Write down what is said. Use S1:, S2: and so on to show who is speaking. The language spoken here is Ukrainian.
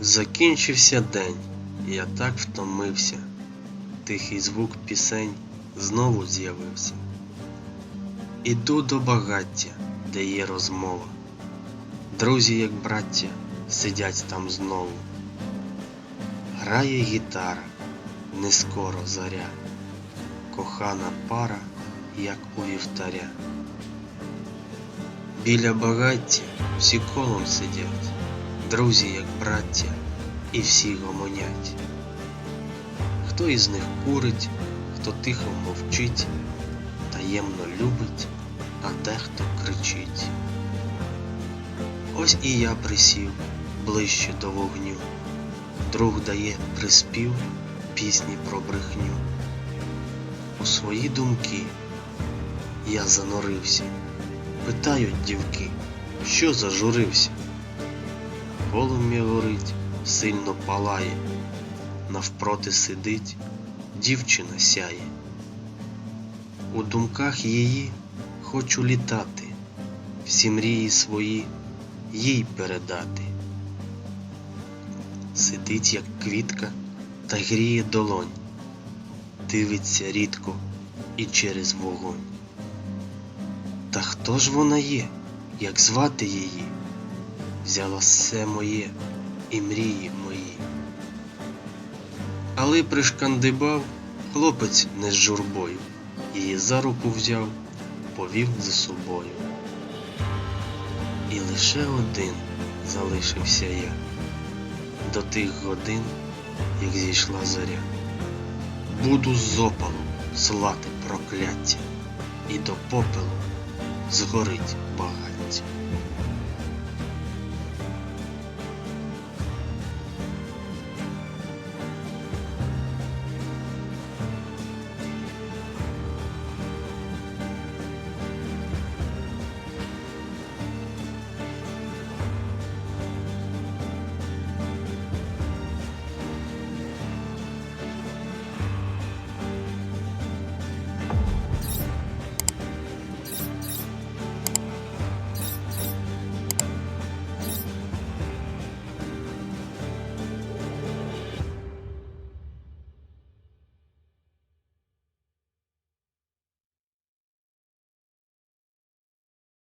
S1: Закінчився день, я так втомився. Тихий звук пісень знову з'явився. Іду до багаття, де є розмова. Друзі, як браття, сидять там знову. Грає гітара, не скоро заря, кохана пара, як у вівтаря. Біля багаття всі колом сидять, друзі, як браття, і всі гомонять. Хто із них курить, хто тихо мовчить, таємно любить, а дехто кричить. Ось і я присів ближче до вогню. Друг дає приспів пісні про брехню. У свої думки я занурився. Питають дівки, що зажурився? Полум'я горить, сильно палає, навпроти сидить, дівчина сяє. У думках її хочу літати, всі мрії свої їй передати. Сидить, як квітка, та гріє долонь, дивиться рідко і через вогонь. Та хто ж вона є, як звати її? Взяла все моє і мрії мої. Але пришкандибав хлопець не з журбою, її за руку взяв, повів за собою. І лише один залишився я до тих годин, як зійшла зоря. Буду з опалу слати прокляття, і до попелу згорить багаття.